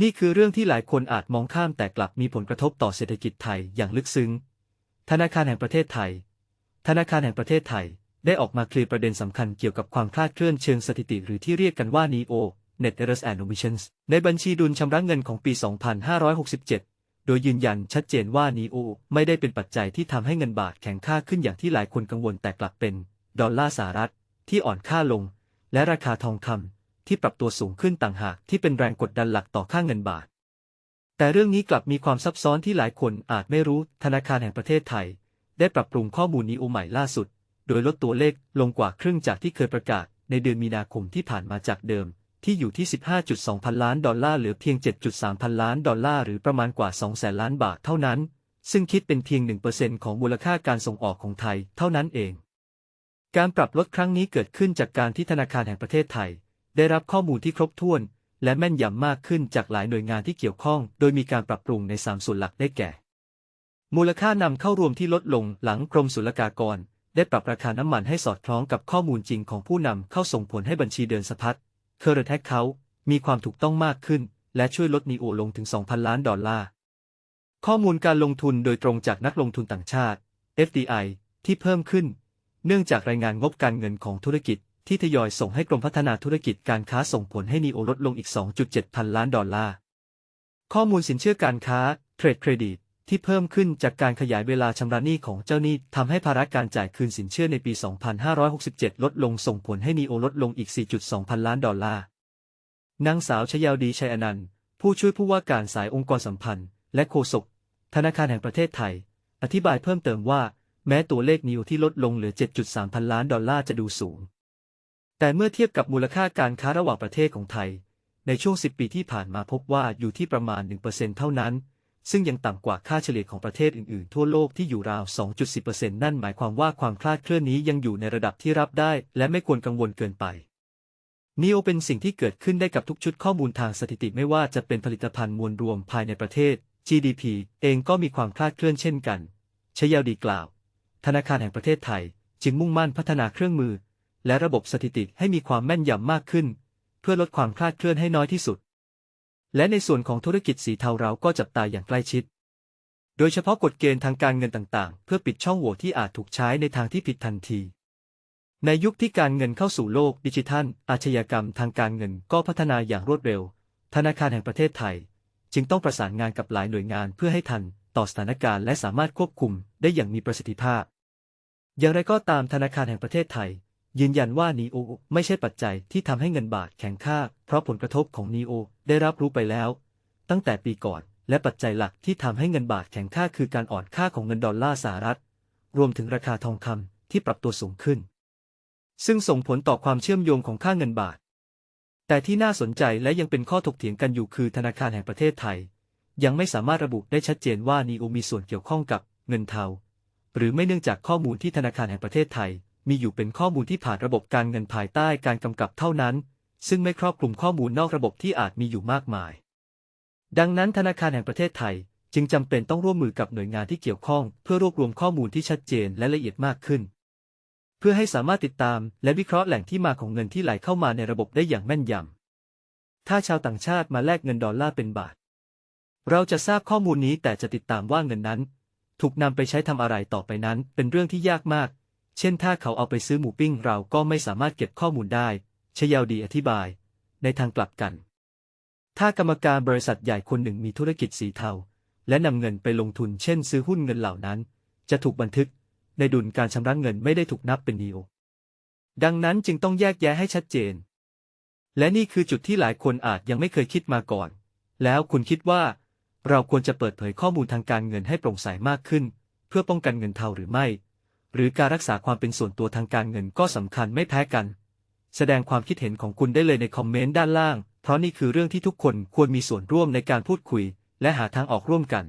นี่คือเรื่องที่หลายคนอาจมองข้ามแต่กลับมีผลกระทบต่อเศรษฐกิจไทยอย่างลึกซึ้ง ธนาคารแห่งประเทศไทย ธนาคารแห่งประเทศไทย ได้ออกมาเคลียร์ประเด็นสำคัญเกี่ยวกับความคลาดเคลื่อนเชิงสถิติหรือที่เรียกกันว่า NEO Net Errors and Omissions ในบัญชีดุลชำระเงินของปี 2567 โดยยืนยันชัดเจนว่า NEO ไม่ได้เป็นปัจจัยที่ทำให้เงินบาทแข็งค่าขึ้นอย่างที่หลายคนกังวลแต่กลับเป็น ดอลลาร์สหรัฐ ที่อ่อนค่าลง และราคาทองคำ ที่ปรับตัวสูงขึ้นต่างหากที่เป็นแรงกดดันหลักต่อค่าเงินบาท แต่เรื่องนี้กลับมีความซับซ้อนที่หลายคนอาจไม่รู้ธนาคารแห่งประเทศไทย ได้ปรับปรุงข้อมูลนี้โอใหม่ล่าสุด โดยลดตัวเลขลงกว่าครึ่งจากที่เคยประกาศ ในเดือนมีนาคมที่ผ่านมาจากเดิม ที่อยู่ที่ 15.2 พันล้านดอลลาร์เหลือเพียง 7.3 พันล้านดอลลาร์หรือประมาณกว่า 2 แสนล้านบาทเท่านั้น ซึ่งคิดเป็นเพียง 1%ของมูลค่าการส่งออกของไทย เท่านั้นเอง การปรับลดครั้งนี้เกิดขึ้นจากการที่ธนาคารแห่งประเทศไทย ได้รับข้อมูลที่ครบถ้วน และแม่นยำมากขึ้นจากหลายหน่วยงานที่เกี่ยวข้อง โดยมีการปรับปรุงใน 3 ส่วนหลักได้แก่ มูลค่านำเข้ารวมที่ลดลงหลังกรมศุลกากร ได้ปรับราคาน้ำมันให้สอดคล้องกับข้อมูลจริงของผู้นำเข้าส่งผลให้บัญชีเดินสะพัดเคอร์เรแท็กเขามีความถูกต้องมากขึ้น และช่วยลดนีโอลงถึง 2,000 ล้านดอลลาร์ ข้อมูลการลงทุนโดยตรงจากนักลงทุนต่างชาติ FDI ที่เพิ่มขึ้น เนื่องจากรายงานงบการเงินของธุรกิจ ที่ทยอยส่งให้กรมพัฒนาธุรกิจการค้าส่งผลให้นีโอลดลงอีก 2.7 พันล้านดอลลาร์ ข้อมูลสินเชื่อการค้าเทรดเครดิตที่เพิ่มขึ้นจากการขยายเวลาชำระหนี้ของเจ้าหนี้ทำให้ภาระการจ่ายคืนสินเชื่อในปี 2567 ลดลงส่งผลให้นีโอลดลงอีก 4.2 พันล้านดอลลาร์ นางสาวชยาวดีชัยอนันต์ ผู้ช่วยผู้ว่าการสายองค์กรสัมพันธ์ และโฆษกธนาคารแห่งประเทศไทย อธิบายเพิ่มเติมว่า แม้ตัวเลขนิวที่ลดลงเหลือ 7.3 พันล้านดอลลาร์จะดูสูง แต่เมื่อเทียบกับมูลค่าการค้าระหว่างประเทศของไทย ในช่วง 10 ปีที่ผ่านมาพบว่าอยู่ที่ประมาณ 1%เท่านั้น ซึ่งยังต่ำกว่าค่าเฉลี่ยของประเทศอื่นๆ ทั่วโลกที่อยู่ราว 2.10%นั่นหมายความว่าความคลาดเคลื่อนนี้ยังอยู่ในระดับที่รับได้ และไม่ควรกังวลเกินไปนีโอเป็นสิ่งที่เกิดขึ้นได้กับทุกชุดข้อมูลทางสถิติไม่ว่าจะเป็นผลิตภัณฑ์มวลรวมภายในประเทศ GDP เองก็มีความคลาดเคลื่อนเช่นกันชยาวดีกล่าว ธนาคารแห่งประเทศไทย จึงมุ่งมั่นพัฒนาเครื่องมือ และระบบสถิติให้มีความแม่นยำมากขึ้น เพื่อลดความคลาดเคลื่อนให้น้อยที่สุด และในส่วนของธุรกิจสีเทาเราก็จับตาอย่างใกล้ชิด โดยเฉพาะกฎเกณฑ์ทางการเงินต่างๆ เพื่อปิดช่องโหว่ที่อาจถูกใช้ในทางที่ผิดทันที ในยุคที่การเงินเข้าสู่โลกดิจิทัล อาชญากรรมทางการเงินก็พัฒนาอย่างรวดเร็ว ธนาคารแห่งประเทศไทย จึงต้องประสานงานกับหลายหน่วยงานเพื่อให้ทันต่อสถานการณ์และสามารถควบคุมได้อย่างมีประสิทธิภาพ อย่างไรก็ตามธนาคารแห่งประเทศไทย ยืนยันว่านีโอไม่ใช่ปัจจัยที่ทำให้เงินบาทแข็งค่า เพราะผลกระทบของนีโอได้รับรู้ไปแล้ว ตั้งแต่ปีก่อน และปัจจัยหลักที่ทำให้เงินบาทแข็งค่าคือการอ่อนค่าของเงินดอลลาร์สหรัฐ รวมถึงราคาทองคำที่ปรับตัวสูงขึ้น ซึ่งส่งผลต่อความเชื่อมโยงของค่าเงินบาท แต่ที่น่าสนใจและยังเป็นข้อถกเถียงกันอยู่คือธนาคารแห่งประเทศไทย ยังไม่สามารถระบุได้ชัดเจนว่านีโอมีส่วนเกี่ยวข้องกับเงินเทาหรือไม่เนื่องจากข้อมูลที่ธนาคารแห่งประเทศไทย มีอยู่เป็นข้อมูลที่ผ่านระบบการเงินภายใต้การกำกับเท่านั้น ซึ่งไม่ครอบคลุมข้อมูลนอกระบบที่อาจมีอยู่มากมาย ดังนั้นธนาคารแห่งประเทศไทยจึงจำเป็นต้องร่วมมือกับหน่วยงานที่เกี่ยวข้อง เพื่อรวบรวมข้อมูลที่ชัดเจนและละเอียดมากขึ้น เพื่อให้สามารถติดตามและวิเคราะห์แหล่งที่มาของเงินที่ไหลเข้ามาในระบบได้อย่างแม่นยำ ถ้าชาวต่างชาติมาแลกเงินดอลลาร์เป็นบาท เราจะทราบข้อมูลนี้แต่จะติดตามว่าเงินนั้น ถูกนำไปใช้ทำอะไรต่อไปนั้น เป็นเรื่องที่ยากมาก เช่นถ้าเขาเอาไปซื้อหมูปิ้งเราก็ไม่สามารถเก็บข้อมูลได้ชยาวดีอธิบาย ในทางกลับกัน ถ้ากรรมการบริษัทใหญ่คนหนึ่งมีธุรกิจสีเทา และนำเงินไปลงทุนเช่นซื้อหุ้นเงินเหล่านั้น จะถูกบันทึก ในดุลการชำระเงินไม่ได้ถูกนับเป็นดีโอดังนั้นจึงต้องแยกแยะให้ชัดเจน และนี่คือจุดที่หลายคนอาจยังไม่เคยคิดมาก่อน แล้วคุณคิดว่า เราควรจะเปิดเผยข้อมูลทางการเงินให้โปร่งใสมากขึ้น เพื่อป้องกันเงินเทาหรือไม่ หรือการรักษาความเป็นส่วนตัวทางการเงินก็สำคัญไม่แพ้กัน แสดงความคิดเห็นของคุณได้เลยในคอมเมนต์ด้านล่าง เพราะนี่คือเรื่องที่ทุกคนควรมีส่วนร่วมในการพูดคุย และหาทางออกร่วมกัน